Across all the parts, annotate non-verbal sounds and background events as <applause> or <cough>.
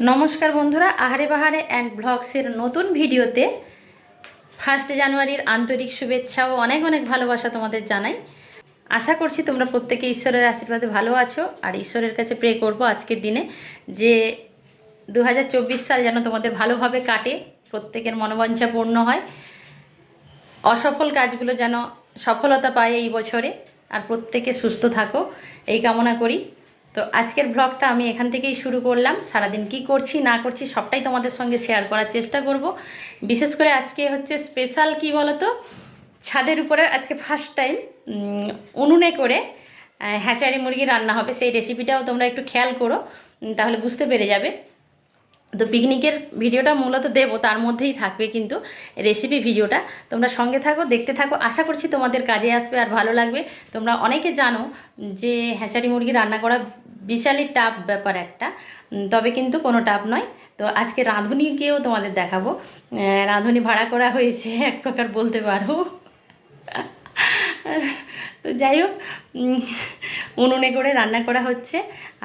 নমস্কার বন্ধুরা, আহারে বাহারে অ্যান্ড ব্লগসের নতুন ভিডিওতে ফার্স্ট জানুয়ারির আন্তরিক শুভেচ্ছা ও অনেক অনেক ভালোবাসা তোমাদের জানাই। আশা করছি তোমরা প্রত্যেকে ঈশ্বরের আশীর্বাদে ভালো আছো, আর ঈশ্বরের কাছে প্রে করব আজকের দিনে যে দু হাজার চব্বিশ সাল যেন তোমাদের ভালোভাবে কাটে, প্রত্যেকের মনোবাঞ্ছা পূর্ণ হয়। অসফল কাজগুলো যেন সফলতা পায় এই বছরে, আর প্রত্যেকে সুস্থ থাকো, এই কামনা করি। তো আজকের ব্লগটা আমি এখান থেকেই শুরু করলাম। সারাদিন কি করছি, না করছি সবটাই তোমাদের সঙ্গে শেয়ার করার চেষ্টা করব। বিশেষ করে আজকে হচ্ছে স্পেশাল কি বলতো? ছাদের উপরে আজকে ফার্স্ট টাইম উনুনে করে হ্যাচারি মুরগি রান্না হবে। সেই রেসিপিটাও তোমরা একটু খেয়াল করো তাহলে বুঝতে পেরে যাবে। তো পিকনিকের ভিডিওটা মূলত দেবো, তার মধ্যেই থাকবে কিন্তু রেসিপি ভিডিওটা তোমরা সঙ্গে থাকো, দেখতে থাকো। আশা করছি তোমাদের কাজে আসবে আর ভালো লাগবে। তোমরা অনেকে জানো যে হ্যাচারি মুরগি রান্না করা বিশালই টাফ ব্যাপার একটা। তবে কিন্তু কোনো টাফ নয়। তো আজকে রাঁধুনিকেও তোমাদের দেখাবো। রাঁধুনি ভাড়া করা হয়েছে, এক প্রকার বলতে পারো। তো যাই হোক উনুনে করে রান্না করা হচ্ছে।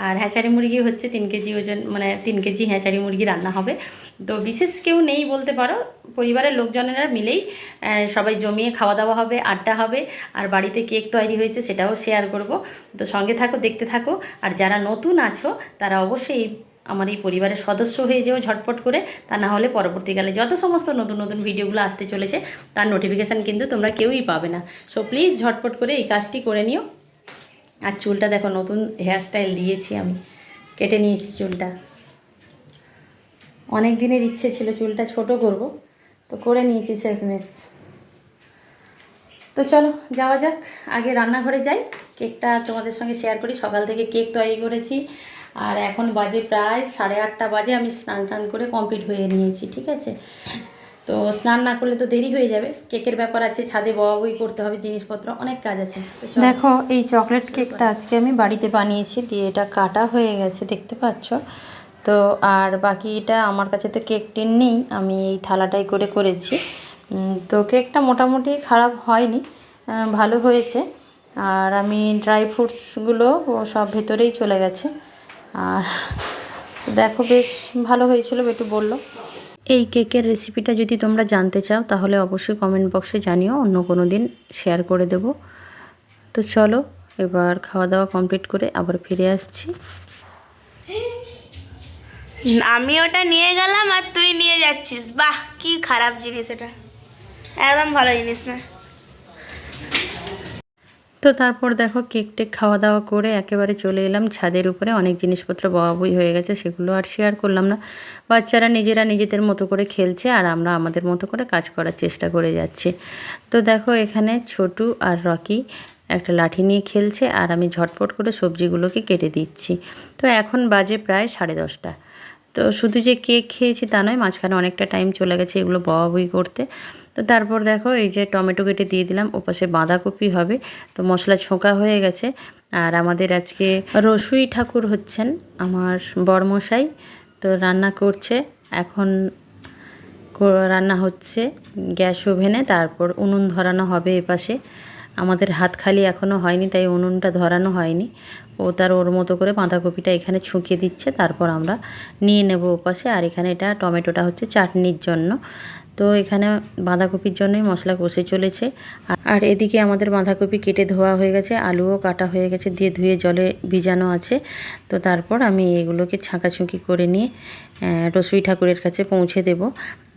আর হ্যাচারি মুরগি হচ্ছে তিন কেজি ওজন মানে তিন কেজি হ্যাঁচারি মুরগি রান্না হবে। তো বিশেষ কেউ নেই বলতে পারো, পরিবারের লোকজনেরা মিলেই সবাই জমিয়ে খাওয়া দাওয়া হবে, আড্ডা হবে, আর বাড়িতে কেক তৈরি হয়েছে সেটাও শেয়ার করব। তো সঙ্গে থাকো, দেখতে থাকো, আর যারা নতুন আছো, তারা অবশ্যই আমার এই পরিবারের সদস্য হয়ে যেও ঝটপট করে, তা না হলে পরবর্তীকালে যত সমস্ত নতুন নতুন ভিডিওগুলো আসতে চলেছে, তার নোটিফিকেশান কিন্তু তোমরা কেউই পাবে না। সো প্লিজ ঝটপট করে এই কাজটি করে নিও। আর চুলটা দেখো, নতুন হেয়ারস্টাইল দিয়েছি আমি, কেটে নিয়েছি চুলটা। অনেক দিনের ইচ্ছে ছিল চুলটা ছোট করব, তো করে নিয়েছি শেষমেশ। তো চলো, যাওয়া যাক, আগে রান্নাঘরে যাই। কেকটা তোমাদের সঙ্গে শেয়ার করি। সকাল থেকে কেক তৈরি করেছি, আর এখন বাজে প্রায় সাড়ে আটটা বাজে। আমি স্নান টান করে কমপ্লিট হয়ে নিয়েছি, ঠিক আছে? তো স্নান না করলে তো দেরি হয়ে যাবে। কেকের ব্যাপার আছে, ছাদে বই করতে হবে, জিনিসপত্র অনেক কাজ আছে। দেখো, এই চকলেট কেকটা আজকে আমি বাড়িতে বানিয়েছি, দিয়ে এটা কাটা হয়ে গেছে, দেখতে পাচ্ছ? তো আর বাকিটা আমার কাছে তো কেক টিন নেই, আমি এই থালাটাই করে করেছি। তো কেকটা মোটামুটি খারাপ হয়নি ভালো হয়েছে। আর আমি ড্রাই ফ্রুটসগুলো সব ভেতরেই চলে গেছে। আর দেখো বেশ ভালো হয়েছিল, একটু বলল। এই কেকের রেসিপিটা যদি তোমরা জানতে চাও, তাহলে অবশ্যই কমেন্ট বক্সে জানিও, অন্য কোনো দিন শেয়ার করে দেব। তো চলো, এবার খাওয়া দাওয়া কমপ্লিট করে আবার ফিরে আসছি। আমি ওটা নিয়ে গেলাম আর তুই নিয়ে যাচ্ছিস। বাহ, কি খারাপ জিনিস এটা। একদম ভালো জিনিস না। তো তারপর দেখো কেক টেক খাওয়া দাওয়া করে একেবারে চলে এলাম ছাদের উপরে। অনেক জিনিসপত্র বই হয়ে গেছে, সেগুলো আর শেয়ার করলাম না। বাচ্চারা নিজেরা নিজেদের মতো করে খেলছে আর আমরা আমাদের মতো করে কাজ করার চেষ্টা করে যাচ্ছি। তো দেখো এখানে ছোটু আর রকি একটা লাঠি নিয়ে খেলছে আর আমি ঝটপট করে সবজিগুলোকে কেটে দিচ্ছি। তো এখন বাজে প্রায় সাড়ে দশটা। তো শুধু যে কেক খেয়েছি তা নয়, মাঝখানে অনেকটা টাইম চলে গেছে এগুলো বই করতে। তো তারপর দেখো এই যে টমেটো কেটে দিয়ে দিলাম, ওপাশে বাঁধাকপি হবে। তো মশলা ছোঁকা হয়ে গেছে। আর আমাদের আজকে রসুই ঠাকুর হচ্ছেন আমার বরমশাই। তো রান্না করছে, এখন রান্না হচ্ছে গ্যাস ওভেনে, তারপর উনুন ধরানো হবে এপাশে। আমাদের হাত খালি এখনও হয়নি, তাই উনুনটা ধরানো হয়নি। ও তার ওর মতো করে বাঁধাকপিটা এখানে ছুঁকিয়ে দিচ্ছে, তারপর আমরা নিয়ে নেব ওপাশে। আর এখানে এটা টমেটোটা হচ্ছে চাটনির জন্য। তো এখানে বাঁধাকপির জন্যই মশলা কষে চলেছে। আর- আর এদিকে আমাদের বাঁধাকপি কেটে ধোয়া হয়ে গেছে, আলুও কাটা হয়ে গেছে, দিয়ে ধুয়ে জলে ভিজানো আছে। তো তারপর আমি এগুলোকে ছাঁকাছুঁকি করে নিয়ে রসুই ঠাকুরের কাছে পৌঁছে দেব।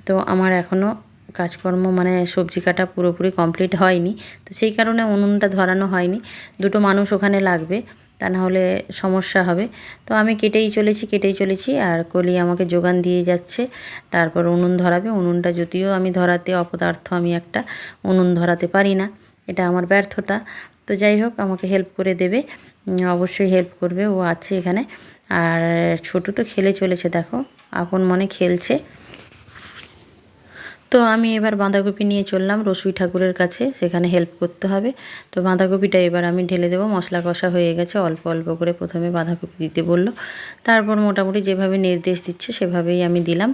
তো আমার এখনও কাজকর্ম মানে সবজি কাটা পুরোপুরি কমপ্লিট হয়নি। তো সেই কারণে উনুনটা ধরানো হয়নি। দুটো মানুষ ওখানে লাগবে, তা না হলে সমস্যা হবে। তো আমি কেটেই চলেছি কেটেই চলেছি, আর কলি আমাকে যোগান দিয়ে যাচ্ছে। তারপর উনুন ধরাবে। উনুনটা যদিও আমি ধরাতে অপদার্থ, আমি একটা উনুন ধরাতে পারি না। এটা আমার ব্যর্থতা। তো যাই হোক, আমাকে হেল্প করে দেবে। অবশ্যই হেল্প করবে। ও আছে এখানে। আর ছোটু তো খেলে চলেছে, দেখো। আপন মনে খেলছে। তো আমি এবার বাঁধাকপি নিয়ে চললাম রসুই ঠাকুরের কাছে, সেখানে হেল্প করতে হবে। তো বাঁধাকপিটা এবার আমি ঢেলে দেবো, মশলা কষা হয়ে গেছে, অল্প অল্প করে প্রথমে বাঁধাকপি দিতে বলল। তারপর মোটামুটি যেভাবে নির্দেশ দিচ্ছে সেভাবেই আমি দিলাম।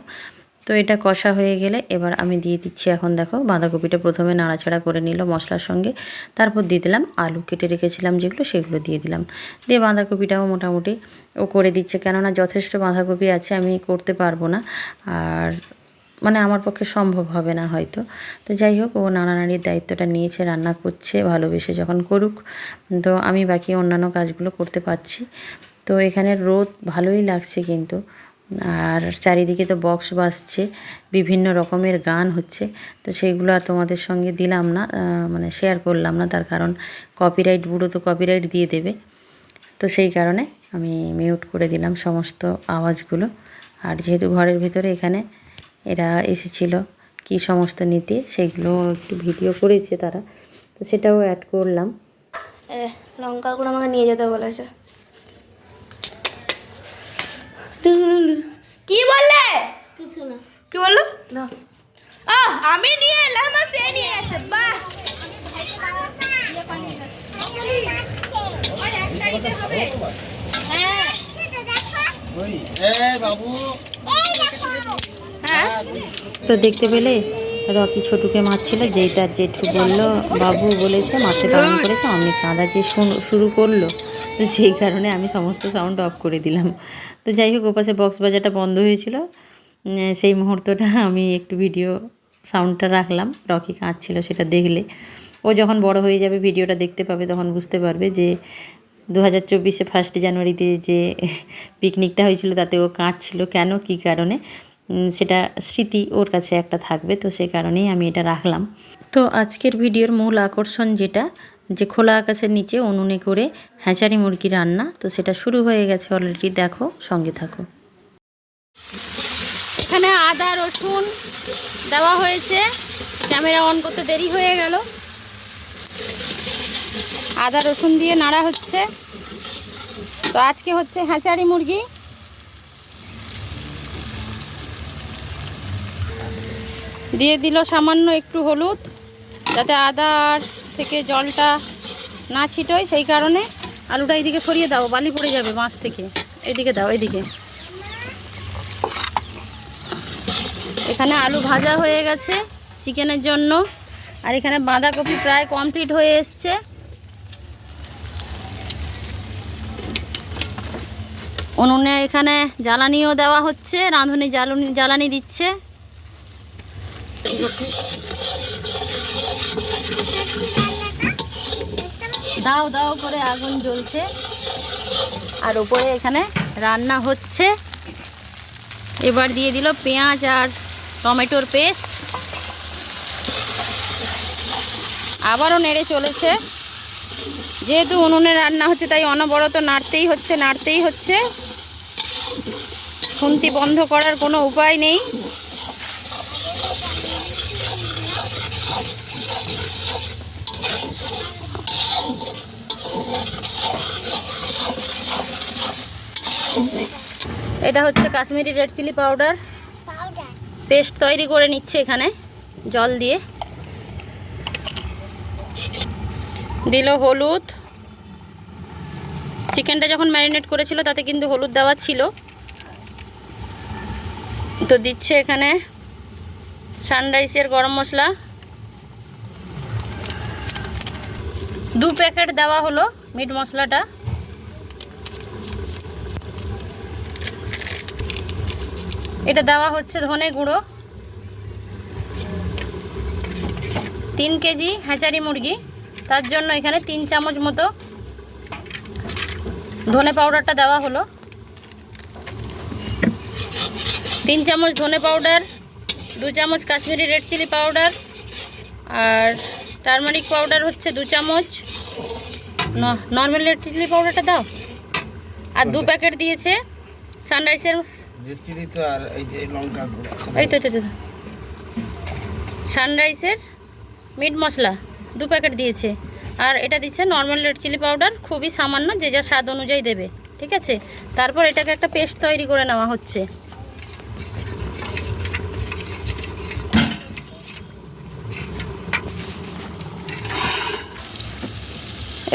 তো এটা কষা হয়ে গেলে এবার আমি দিয়ে দিচ্ছি এখন দেখো, বাঁধাকপিটা প্রথমে নাড়াচাড়া করে নিল মশলার সঙ্গে। তারপর দিয়ে দিলাম আলু, কেটে রেখেছিলাম যেগুলো সেগুলো দিয়ে দিলাম। দিয়ে বাঁধাকপিটাও মোটামুটি ও করে দিচ্ছে, কেননা যথেষ্ট বাঁধাকপি আছে, আমি করতে পারব না। আর মানে আমার পক্ষে সম্ভব হবে না হয়তো। তো যাই হোক, ও নাড়ানাড়ির দায়িত্বটা নিয়েছে, রান্না করছে, ভালোবেসে যখন করুক। তো আমি বাকি অন্যান্য কাজগুলো করতে পারছি। তো এখানে রোদ ভালোই লাগছে কিন্তু। আর চারিদিকে তো বক্স বাজছে, বিভিন্ন রকমের গান হচ্ছে। তো সেইগুলো আর তোমাদের সঙ্গে দিলাম না মানে শেয়ার করলাম না। তার কারণ কপিরাইট বুড়ো তো কপিরাইট দিয়ে দেবে। তো সেই কারণে আমি মিউট করে দিলাম সমস্ত আওয়াজগুলো। আর যেহেতু ঘরের ভিতরে এখানে এরা এসেছিল কি সমস্ত নিতে সেগুলো একটু ভিডিও করেছে তারা। তো সেটাও অ্যাড করলাম। লঙ্কাগুলো আমাকে নিয়ে যেতে বলেছে। কি বললে? কিছু না। কি বলল? না। আমি নিয়ে এলাম আর সে নিয়ে যাচ্ছে বাহ! হ্যাঁ। তো দেখতে পেলে রকি ছোটুকে মারছিল যেটা জেঠু বলল বাবু বলেছে মারতে বারণ করেছে অমনি কাঁদা যে শুরু করল। তো সেই কারণে আমি সমস্ত সাউন্ড অফ করে দিলাম। তো যাই হোক ওপাশে বক্স বাজারটা বন্ধ হয়েছিল। সেই মুহূর্তটা আমি একটু ভিডিও সাউন্ডটা রাখলাম। রকি কাঁদছিল সেটা দেখলে। ও যখন বড় হয়ে যাবে ভিডিওটা দেখতে পাবে তখন বুঝতে পারবে যে দু হাজার চব্বিশে ফার্স্ট জানুয়ারিতে যে পিকনিকটা হয়েছিল তাতে ও কাঁদছিল। কেন? কী কারণে? সেটা স্মৃতি ওর কাছে একটা থাকবে, তো সেই কারণেই আমি এটা রাখলাম। তো আজকের ভিডিওর মূল আকর্ষণ যেটা, যে খোলা আকাশের নিচে উনুনে করে হ্যাঁচারি মুরগি রান্না, তো সেটা শুরু হয়ে গেছে অলরেডি দেখো, সঙ্গে থাকো। এখানে আদা, রসুন দেওয়া হয়েছে, ক্যামেরা অন করতে দেরি হয়ে গেল। আদা, রসুন দিয়ে নাড়া হচ্ছে। তো আজকে হচ্ছে হ্যাঁচারি মুরগি। দিয়ে দিল সামান্য একটু হলুদ, যাতে আদার থেকে জলটা না ছিটোয়, সেই কারণে আলুটা এইদিকে সরিয়ে দাও, বালি পড়ে যাবে মাছ থেকে। এইদিকে দাও এইদিকে এখানে আলু ভাজা হয়ে গেছে চিকেনের জন্য, আর এখানে বাঁধাকপি প্রায় কমপ্লিট হয়ে এসছে। উনুনে এখানে জ্বালানিও দেওয়া হচ্ছে, রাঁধুনি জ্বালানি জ্বালানি দিচ্ছে। দাও দাও করে আগুন জ্বলছে। আর উপরে এখানে রান্না হচ্ছে। এবার দিয়ে দিল পেঁয়াজ আর টমেটোর পেস্ট। আবারও নেড়ে চলেছে। যেহেতু উনুনে রান্না হচ্ছে, তাই অনবরত নাড়তেই হচ্ছে নাড়তেই হচ্ছে। খুন্তি বন্ধ করার কোনো উপায় নেই। এটা হচ্ছে Kashmiri red chilli powder. Paste তৈরি করে নিচ্ছে এখানে, জল দিয়ে। দিল হলুদ। চিকেনটা যখন ম্যারিনেট করেছিল, তাতে কিন্তু হলুদ দেওয়া ছিল। তো দিচ্ছে এখানে সানরাইসের গরম মশলা। দু প্যাকেট দেওয়া হলো মিট মশলাটা। এটা দেওয়া হচ্ছে ধনে গুঁড়ো। তিন কেজি হ্যাচারি মুরগি। তার জন্য এখানে তিন চামচ মতো ধনে পাউডারটা দেওয়া হলো। তিন চামচ ধনে পাউডার দু চামচ কাশ্মীরি রেড চিলি পাউডার আর টারমারিক পাউডার হচ্ছে দু চামচ। নর্মাল রেড চিলি পাউডারটা দাও। আর দু প্যাকেট দিয়েছে সানরাইসের এই তো সানরাইসের মিট মশলা দু প্যাকেট দিয়েছে। আর এটা দিচ্ছে নর্মাল রেড চিলি পাউডার, খুবই সামান্য, যে যা স্বাদ অনুযায়ী দেবে, ঠিক আছে? তারপর এটাকে একটা পেস্ট তৈরি করে নেওয়া হচ্ছে।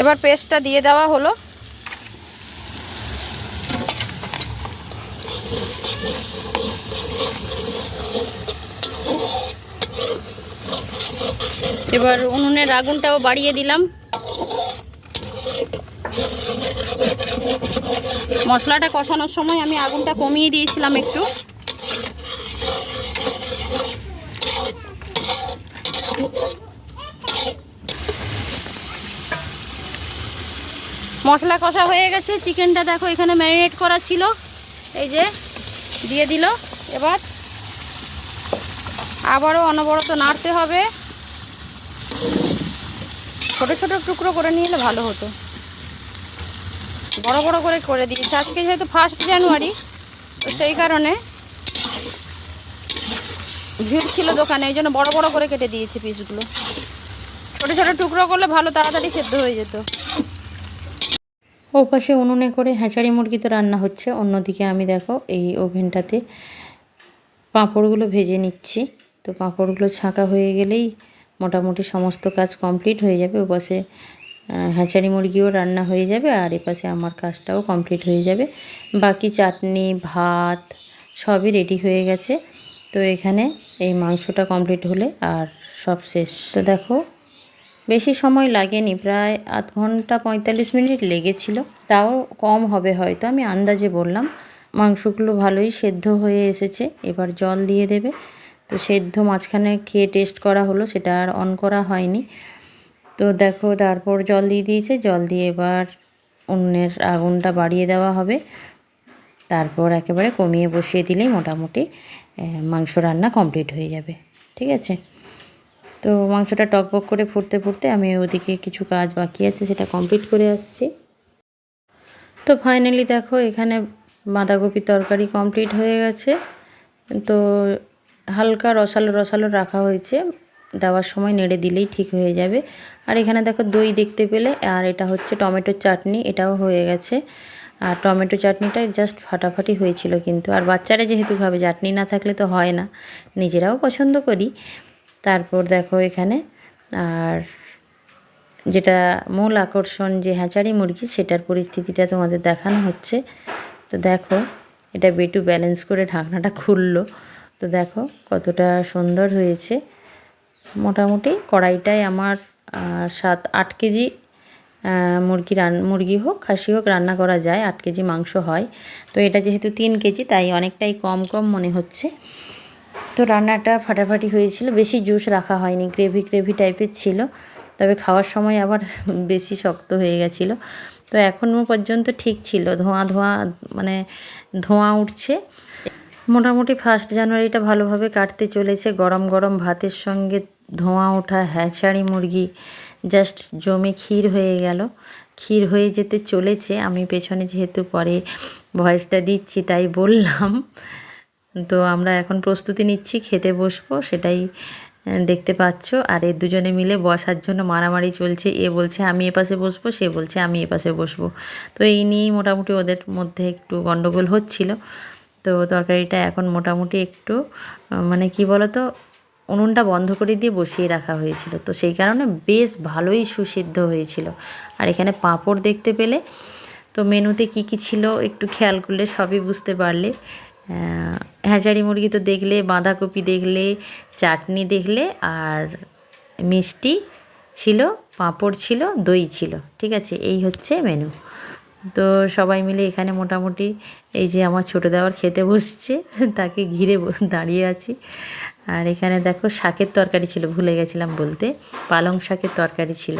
এবার পেস্টটা দিয়ে দেওয়া হলো। এবার উনুনের আগুনটাও বাড়িয়ে দিলাম। মশলাটা কষানোর সময় আমি আগুনটা কমিয়ে দিয়েছিলাম একটু। মশলা কষা হয়ে গেছে, চিকেনটা দেখো এখানে ম্যারিনেট করা ছিল। এই যে, দিয়ে দিল। এবার আবারও অনবরত নাড়তে হবে। ছোট ছোট টুকরো করে নিলে ভালো হতো। বড় বড় করে করে দিয়েছে। আজকে যেহেতু ফার্স্ট জানুয়ারি তো সেই কারণে ভিড় ছিল দোকানে, এই জন্য বড় বড় করে কেটে দিয়েছি পিসগুলো। ছোট ছোট টুকরো করলে ভালো, তাড়াতাড়ি সেদ্ধ হয়ে যেত। ও পাশে উনুনে করে হ্যাঁচারি মুরগি তো রান্না হচ্ছে। অন্যদিকে আমি দেখো এই ওভেনটাতে পাঁপড়গুলো ভেজে নিচ্ছি। তো পাঁপড়গুলো ছাঁকা হয়ে গেলেই মোটামুটি সমস্ত কাজ কমপ্লিট হয়ে যাবে, ও পাশে হ্যাঁচারি মুরগিও রান্না হয়ে যাবে আর এপাশে আমার কাজটাও কমপ্লিট হয়ে যাবে। বাকি চাটনি, ভাত সবই রেডি হয়ে গেছে। তো এখানে এই মাংসটা কমপ্লিট হলে আর সব শেষ। তো দেখো, বেশি সময় লাগেনি, প্রায় আধ ঘণ্টা পঁয়তাল্লিশ মিনিট লেগেছিল। তাও কম হবে হয়তো, আমি আন্দাজে বললাম। মাংসগুলো ভালোই সেদ্ধ হয়ে এসেছে, এবার জল দিয়ে দেবে। তো সেদ্ধ মাঝখানে খেয়ে টেস্ট করা হলো, সেটা আর অন করা হয়নি। তো দেখো, তারপর জল দিয়ে দিয়েছে, জল দিয়ে এবার অন্যের আগুনটা বাড়িয়ে দেওয়া হবে। তারপর একেবারে কমিয়ে বসিয়ে দিলেই মোটামুটি মাংস রান্না কমপ্লিট হয়ে যাবে, ঠিক আছে? তো মাংসটা টকবক করে ফুটতে ফুটতে আমি ওদিকে কিছু কাজ বাকি আছে, সেটা কমপ্লিট করে আসছি। তো ফাইনালি দেখো, এখানে বাঁধাকপির তরকারি কমপ্লিট হয়ে গেছে। তো হালকা রসালো রসালো রাখা হয়েছে। দেওয়ার সময় নেড়ে দিলেই ঠিক হয়ে যাবে। আর এখানে দেখো দই দেখতে পেলে, আর এটা হচ্ছে টমেটোর চাটনি, এটাও হয়ে গেছে। আর টমেটো চাটনিটা জাস্ট ফাটাফাটি হয়েছিল কিন্তু। আর বাচ্চারা যেহেতু খাবে, চাটনি না থাকলে তো হয় না। নিজেরাও পছন্দ করি। তারপর দেখো এখানে, আর যেটা মূল আকর্ষণ যে হ্যাচারি মুরগি, সেটার পরিস্থিতিটা তোমাদের দেখানো হচ্ছে। তো দেখো, এটা বেটু ব্যালেন্স করে ঢাকনাটা খুললো। তো দেখো কতটা সুন্দর হয়েছে। মোটামুটি কড়াইটায় আমার সাত, আট কেজি মুরগি রান, মুরগি হোক, খাসি হোক রান্না করা যায়, আট কেজি মাংস হয়। তো এটা যেহেতু তিন কেজি, তাই অনেকটাই কম কম মনে হচ্ছে। তো রান্নাটা ফাটাফাটি হয়েছিল, বেশি জুস রাখা হয়নি, গ্রেভি গ্রেভি টাইপের ছিল। তবে খাওয়ার সময় আবার <laughs> বেশি শক্ত হয়ে গেছিল। তো এখনও পর্যন্ত ঠিক ছিল, ধোঁয়া ধোঁয়া মানে ধোঁয়া উঠছে। মোটামুটি ফার্স্ট জানুয়ারিটা ভালোভাবে কাটতে চলেছে। গরম গরম ভাতের সঙ্গে ধোঁয়া ওঠা হ্যাঁচাড়ি মুরগি জাস্ট জমে ক্ষীর হয়ে গেল। ক্ষীর হয়ে যেতে চলেছে। আমি পেছনে যেহেতু পরে ভয়েসটা দিচ্ছি, তাই বললাম। তো আমরা এখন প্রস্তুতি নিচ্ছি, খেতে বসবো, সেটাই দেখতে পাচ্ছ। আর এ দুজনে মিলে বসার জন্য মারামারি চলছে। এ বলছে, আমি এপাশে বসবো, সে বলছে, আমি এপাশে বসবো। তো এই নিয়েই মোটামুটি ওদের মধ্যে একটু গণ্ডগোল হচ্ছিল। তো তরকারিটা এখন মোটামুটি একটু মানে কি বলতো, উনুনটা বন্ধ করে দিয়ে বসিয়ে রাখা হয়েছিল। তো সেই কারণে বেশ ভালোই সুসিদ্ধ হয়েছিল। আর এখানে পাঁপড় দেখতে পেলে, তো মেনুতে কি কি ছিল একটু খেয়াল করলে সবই বুঝতে পারলে। হ্যাঁচারি মুরগি তো দেখলে, বাঁধাকপি দেখলে, চাটনি দেখলে, আর মিষ্টি ছিল, পাঁপড় ছিল, দই ছিল। ঠিক আছে, এই হচ্ছে মেনু। তো সবাই মিলে এখানে মোটামুটি এই যে আমার ছোটো দেওয়ার খেতে বসছে, তাকে ঘিরে দাঁড়িয়ে আছি। আর এখানে দেখো শাকের তরকারি ছিল, ভুলে গেছিলাম বলতে। পালং শাকের তরকারি ছিল।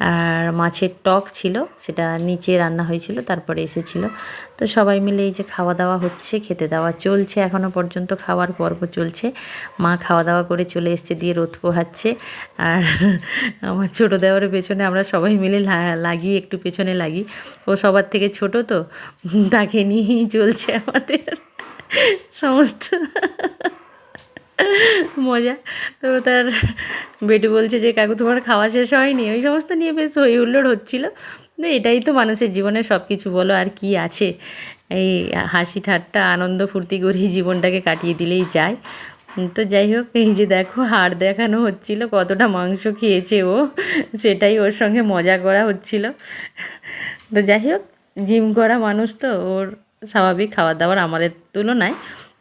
আর মাছের টক ছিল, সেটা নিচে রান্না হয়েছিল, তারপরে এসেছিল। তো সবাই মিলে এই যে খাওয়া দাওয়া হচ্ছে, খেতে দাওয়া চলছে এখনও পর্যন্ত খাওয়ার পর্ব চলছে। মা খাওয়া দাওয়া করে চলে এসছে, দিয়ে রোদ পোহাচ্ছে। আর <laughs> আমার ছোটো দেওয়ারের পেছনে আমরা সবাই মিলে লাগি, একটু পেছনে লাগি। ও সবার থেকে ছোট তো, তাকে নিয়েই চলছে আমাদের সমস্ত। মজা। তো তার বেটু বলছে যে, কাকু, তোমার খাওয়া শেষ হয়নি? ওই সমস্ত নিয়ে বেশ হই হুল্লোড় হচ্ছিল। তো এটাই তো মানুষের জীবনে সব কিছু বলো আর কি আছে। এই হাসি ঠাট্টা, আনন্দ ফুর্তি করেই জীবনটাকে কাটিয়ে দিলেই যায়। তো যাই হোক, এই যে দেখো, হাড় দেখানো হচ্ছিল, কতটা মাংস খেয়েছে ও, সেটাই ওর সঙ্গে মজা করা হচ্ছিল। তো যাই হোক, জিম করা মানুষ তো, ওর স্বাভাবিক খাবার দাবার আমাদের তুলনায়।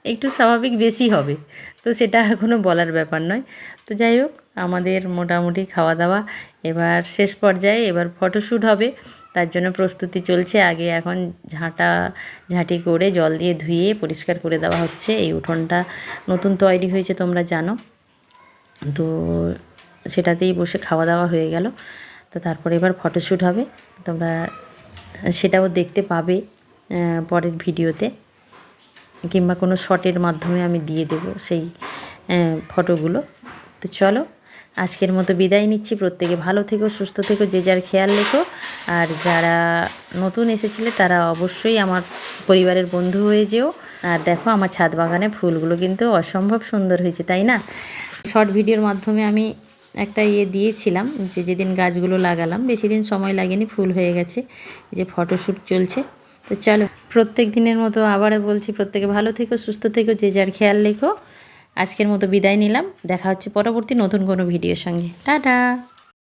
একটু স্বাভাবিক বেশি হবে। তো সেটা আর কোনো বলার ব্যাপার নয়। তো যাই হোক, আমাদের মোটামুটি খাওয়া দাওয়া এবার শেষ পর্যায়ে এবার ফটোশ্যুট হবে। তার জন্য প্রস্তুতি চলছে। আগে এখন ঝাঁটা, ঝাঁটি করে জল দিয়ে ধুয়ে পরিষ্কার করে দেওয়া হচ্ছে। এই উঠোনটা নতুন তৈরি হয়েছে তোমরা জানো। তো সেটাতেই বসে খাওয়া দাওয়া হয়ে গেল। তো তারপরে এবার ফটোশ্যুট হবে। তোমরা সেটাও দেখতে পাবে পরের ভিডিওতে। কিংবা কোনো শটের মাধ্যমে আমি দিয়ে দেব সেই ফটোগুলো। তো চলো, আজকের মতো বিদায় নিচ্ছি। প্রত্যেকে ভালো থেকো, সুস্থ থেকো, যে যার খেয়াল রেখো। আর যারা নতুন এসেছিলে, তারা অবশ্যই আমার পরিবারের বন্ধু হয়ে যেও। আর দেখো, আমার ছাদ বাগানে ফুলগুলো কিন্তু অসম্ভব সুন্দর হয়েছে, তাই না? শর্ট ভিডিওর মাধ্যমে আমি একটা ইয়ে দিয়েছিলাম যে, যেদিন গাছগুলো লাগালাম, বেশি দিন সময় লাগেনি, ফুল হয়ে গেছে। যে ফটোশ্যুট চলছে। তো চলো, প্রত্যেক দিনের মতো আবারও বলছি, প্রত্যেকে ভালো থেকো, সুস্থ থেকো, যে যার খেয়াল রেখো। আজকের মতো বিদায় নিলাম। দেখা হচ্ছে পরবর্তী নতুন কোনো ভিডিওর সঙ্গে। টাটা!